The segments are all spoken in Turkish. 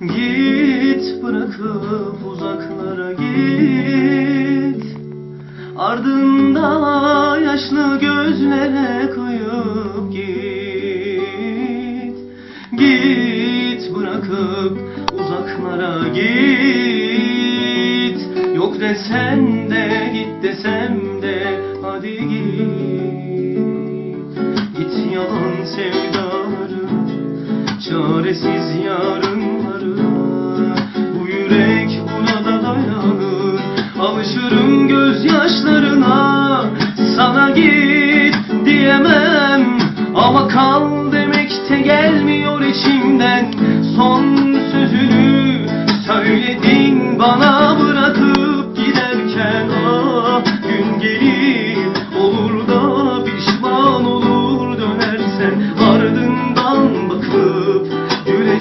Git bırakıp uzaklara git. Ardında yaşlı gözlere koyup git. Git bırakıp uzaklara git Yok desen de git desem de hadi git. Git yalan sevdaları Çaresiz yarınları. Bu yürek buna da dayanır Alışırım gözyaşlarına. Sana git diyemem Ama kal demek de gelmiyor içimden. Son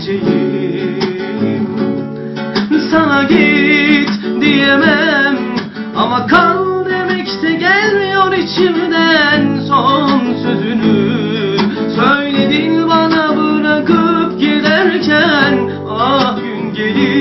güleceğim Sana git diyemem ama kal demek de gelmiyor içimden Son sözünü. Söyledin bana bırakıp giderken Ah gün gelir